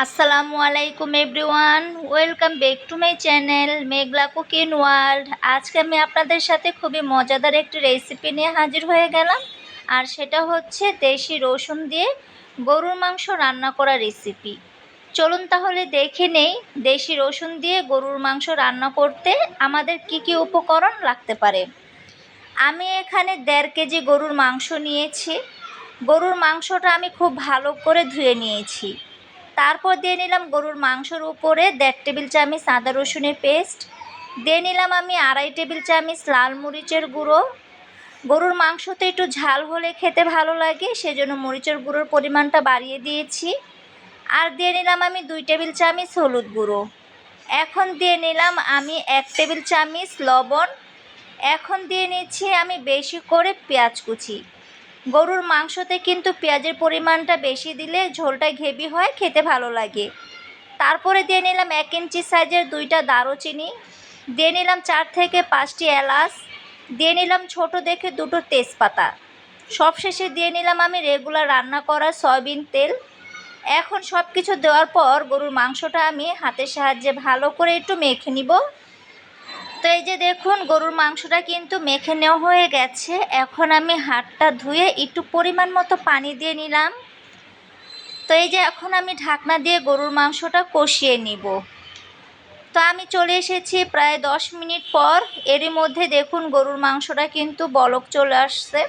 আসসালামু আলাইকুম everyone welcome back to my channel Meghla cooking world আজকে আমি আপনাদের সাথে খুবই মজাদার একটি রেসিপি নিয়ে হাজির হয়ে গেলাম। আর সেটা হচ্ছে দেশি রসুন দিয়ে গরুর মাংস রান্না করা রেসিপি চলুন তাহলে দেখে নেই, দেশি রসুন দিয়ে গরুর মাংস রান্না করতে আমাদের কি কি উপকরণ লাগতে পারে। আমি এখানে দেড় কেজি গরুর মাংস নিয়েছি। গরুর মাংসটা আমি খুব ভালো করে ধুয়ে নিয়েছি। তারপর দিয়ে নিলাম গরুর মাংসর উপরে দেড় টেবিল চামচ আদা রসুনের পেস্ট। দিয়ে নিলাম আমি আড়াই টেবিল চামচ লাল মরিচের গুঁড়ো। গরুর মাংসতে একটু ঝাল হলে খেতে ভালো লাগে, সেজন্য মরিচের গুঁড়োর পরিমাণটা বাড়িয়ে দিয়েছি। আর দিয়ে নিলাম আমি দুই টেবিল চামচ হলুদ গুঁড়ো। এখন দিয়ে নিলাম আমি এক টেবিল চামচ লবণ। এখন দিয়ে নিচ্ছি আমি বেশি করে পেঁয়াজ কুচি। গরুর মাংসতে কিন্তু পেঁয়াজের পরিমাণটা বেশি দিলে ঝোলটা ঘেবি হয়, খেতে ভালো লাগে। তারপরে দিয়ে নিলাম এক ইঞ্চি সাইজের দুইটা দারুচিনি, দিয়ে নিলাম চার থেকে পাঁচটি এলাচ, দিয়ে নিলাম ছোট দেখে দুটো তেজপাতা। সবশেষে দিয়ে নিলাম আমি রেগুলার রান্না করা সয়াবিন তেল। এখন সব কিছু দেওয়ার পর গরুর মাংসটা আমি হাতের সাহায্যে ভালো করে একটু মেখে নিব। তো এই যে দেখুন, গরুর মাংসটা কিন্তু মেখে নেওয়া হয়ে গেছে। এখন আমি হাতটা ধুয়ে একটু পরিমাণ মতো পানি দিয়ে নিলাম। তো এই যে এখন আমি ঢাকনা দিয়ে গরুর মাংসটা কষিয়ে নিব। তো আমি চলে এসেছি প্রায় দশ মিনিট পর। এরই মধ্যে দেখুন, গরুর মাংসটা কিন্তু বলক চলে আসছে।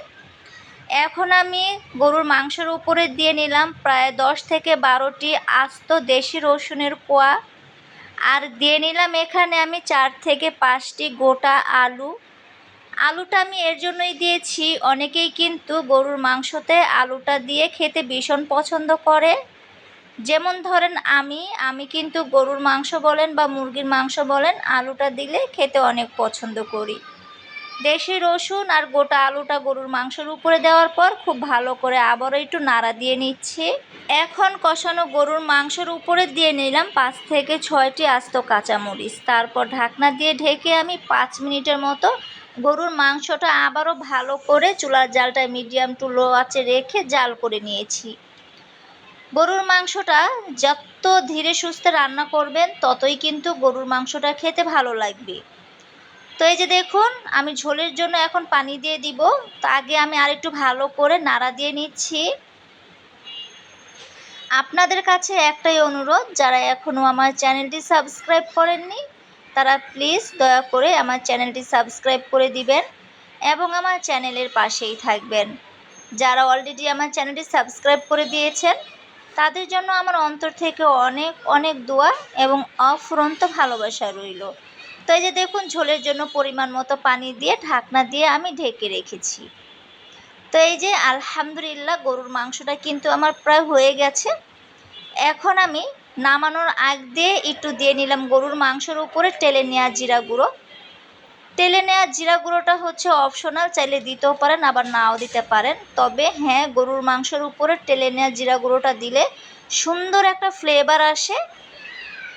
এখন আমি গরুর মাংসের উপরে দিয়ে নিলাম প্রায় দশ থেকে বারোটি আস্ত দেশি রসুনের কোয়া। আর দিয়ে নিলাম এখানে আমি চার থেকে পাঁচটি গোটা আলু। আলুটা আমি এর জন্যই দিয়েছি, অনেকেই কিন্তু গরুর মাংসতে আলুটা দিয়ে খেতে ভীষণ পছন্দ করে। যেমন ধরেন আমি আমি কিন্তু গরুর মাংস বলেন বা মুরগির মাংস বলেন, আলুটা দিলে খেতে অনেক পছন্দ করি। দেশি রসুন আর গোটা আলুটা গরুর মাংসের উপরে দেওয়ার পর খুব ভালো করে আবারও একটু নাড়া দিয়ে নিচ্ছি। এখন কষানো গরুর মাংসের উপরে দিয়ে নিলাম পাঁচ থেকে ছয়টি আস্ত কাঁচামরিচ। তারপর ঢাকনা দিয়ে ঢেকে আমি পাঁচ মিনিটের মতো গরুর মাংসটা আবারও ভালো করে চুলার জালটা মিডিয়াম টু লো রেখে জাল করে নিয়েছি। গরুর মাংসটা যত ধীরে সুস্থে রান্না করবেন, ততই কিন্তু গরুর মাংসটা খেতে ভালো লাগবে। তো এই যে দেখুন, আমি ঝোলের জন্য এখন পানি দিয়ে দিব। তো আগে আমি আরেকটু ভালো করে নাড়া দিয়ে নিচ্ছি। আপনাদের কাছে একটাই অনুরোধ, যারা এখনও আমার চ্যানেলটি সাবস্ক্রাইব করেননি, তারা প্লিজ দয়া করে আমার চ্যানেলটি সাবস্ক্রাইব করে দিবেন এবং আমার চ্যানেলের পাশেই থাকবেন। যারা অলরেডি আমার চ্যানেলটি সাবস্ক্রাইব করে দিয়েছেন, তাদের জন্য আমার অন্তর থেকে অনেক অনেক দোয়া এবং অফুরন্ত ভালোবাসা রইল। তো এই যে দেখুন ঝোলের জন্য পরিমাণ মতো পানি দিয়ে ঢাকনা দিয়ে আমি ঢেকে রেখেছি। তো এই যে আলহামদুলিল্লাহ গরুর মাংসটা কিন্তু আমার প্রায় হয়ে গেছে। এখন আমি নামানোর আগ দিয়ে একটু দিয়ে নিলাম গরুর মাংসের উপরে টেলে নেওয়া জিরা গুঁড়ো। টেলে নেওয়া জিরা গুঁড়োটা হচ্ছে অপশনাল, চাইলে দিতেও পারেন, আবার নাও দিতে পারেন। তবে হ্যাঁ গরুর মাংসের উপরে টেলে নেওয়া জিরা গুঁড়োটা দিলে সুন্দর একটা ফ্লেভার আসে।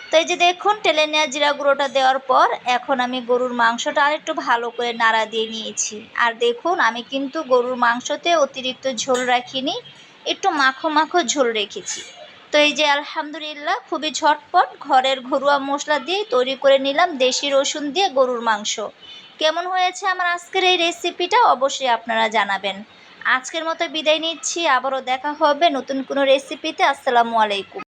তো এই যে দেখুন টেলে নেওয়া জিরা গুঁড়োটা দেওয়ার পর এখন আমি গরুর মাংসটা আর একটু ভালো করে নাড়া দিয়ে নিয়েছি। আর দেখুন, আমি কিন্তু গরুর মাংসতে অতিরিক্ত ঝোল রাখিনি, একটু মাখো মাখো ঝোল রেখেছি। তো এই যে আলহামদুলিল্লাহ, খুবই ঝটপট ঘরের ঘরোয়া মশলা দিয়ে তৈরি করে নিলাম দেশি রসুন দিয়ে গরুর মাংস। কেমন হয়েছে আমার আজকের এই রেসিপিটা অবশ্যই আপনারা জানাবেন। আজকের মতো বিদায় নিচ্ছি, আবারও দেখা হবে নতুন কোনো রেসিপিতে। আসসালামু আলাইকুম।